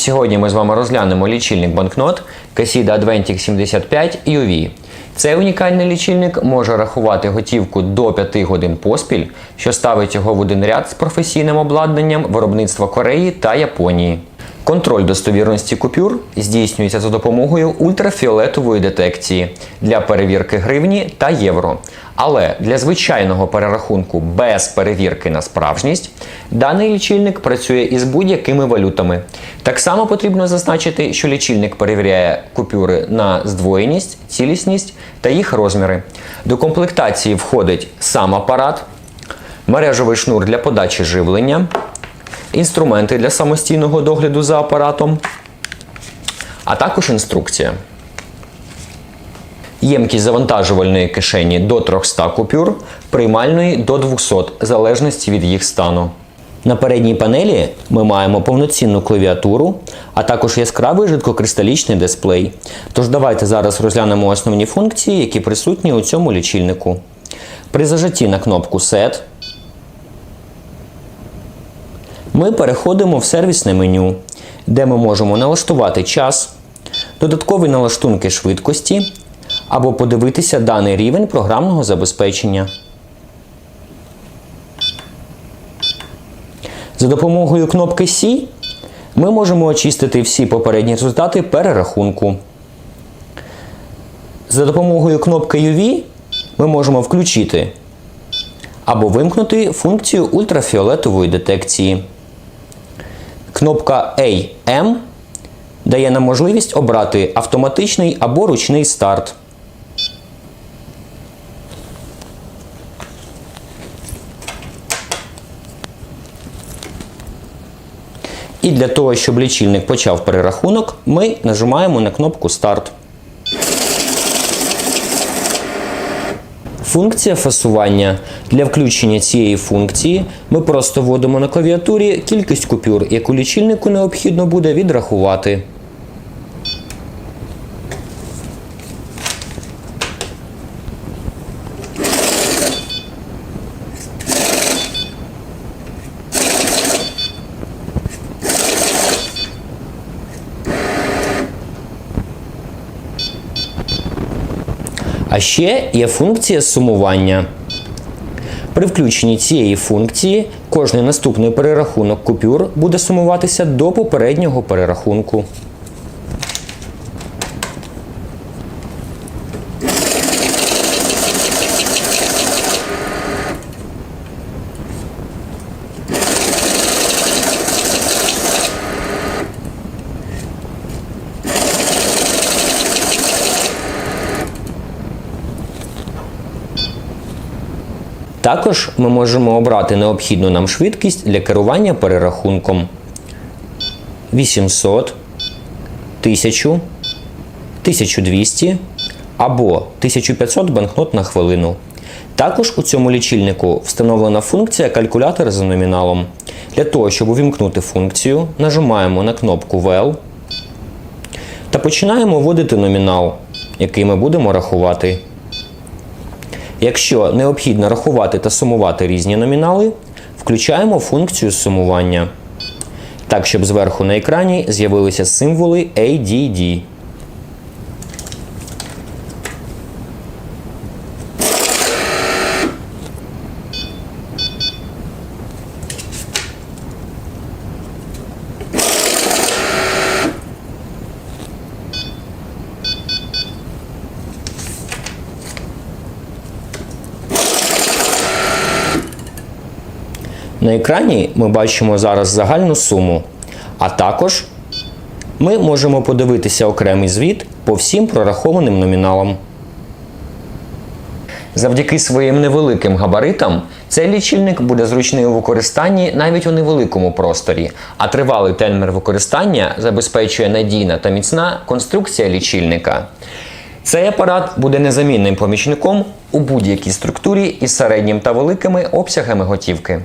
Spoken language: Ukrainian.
Сьогодні ми з вами розглянемо лічильник банкнот Casida Adventic 75 UV. Цей унікальний лічильник може рахувати готівку до 5 годин поспіль, що ставить його в один ряд з професійним обладнанням виробництва Кореї та Японії. Контроль достовірності купюр здійснюється за допомогою ультрафіолетової детекції для перевірки гривні та євро. Але для звичайного перерахунку без перевірки на справжність даний лічильник працює із будь-якими валютами. Так само потрібно зазначити, що лічильник перевіряє купюри на здвоєність, цілісність та їх розміри. До комплектації входить сам апарат, мережевий шнур для подачі живлення, інструменти для самостійного догляду за апаратом, а також інструкція. Ємкість завантажувальної кишені до 300 купюр, приймальної до 200, в залежності від їх стану. На передній панелі ми маємо повноцінну клавіатуру, а також яскравий жидкокристалічний дисплей. Тож давайте зараз розглянемо основні функції, які присутні у цьому лічильнику. При зажатті на кнопку Set ми переходимо в сервісне меню, де ми можемо налаштувати час, додаткові налаштунки швидкості або подивитися даний рівень програмного забезпечення. За допомогою кнопки C ми можемо очистити всі попередні результати перерахунку. За допомогою кнопки UV ми можемо включити або вимкнути функцію ультрафіолетової детекції. Кнопка AM дає нам можливість обрати автоматичний або ручний старт. І для того, щоб лічильник почав перерахунок, ми нажимаємо на кнопку Старт. Функція фасування. Для включення цієї функції ми просто вводимо на клавіатурі кількість купюр, яку лічильнику необхідно буде відрахувати. Ще є функція сумування. При включенні цієї функції кожний наступний перерахунок купюр буде сумуватися до попереднього перерахунку. Також ми можемо обрати необхідну нам швидкість для керування перерахунком 800, 1000, 1200 або 1500 банкнот на хвилину. Також у цьому лічильнику встановлена функція калькулятор за номіналом. Для того, щоб увімкнути функцію, нажимаємо на кнопку Well та починаємо вводити номінал, який ми будемо рахувати. Якщо необхідно рахувати та сумувати різні номінали, включаємо функцію сумування. Так, щоб зверху на екрані з'явилися символи ADD. На екрані ми бачимо зараз загальну суму, а також ми можемо подивитися окремий звіт по всім прорахованим номіналам. Завдяки своїм невеликим габаритам цей лічильник буде зручний у використанні навіть у невеликому просторі, а тривалий термін використання забезпечує надійна та міцна конструкція лічильника. Цей апарат буде незамінним помічником у будь-якій структурі із середнім та великими обсягами готівки.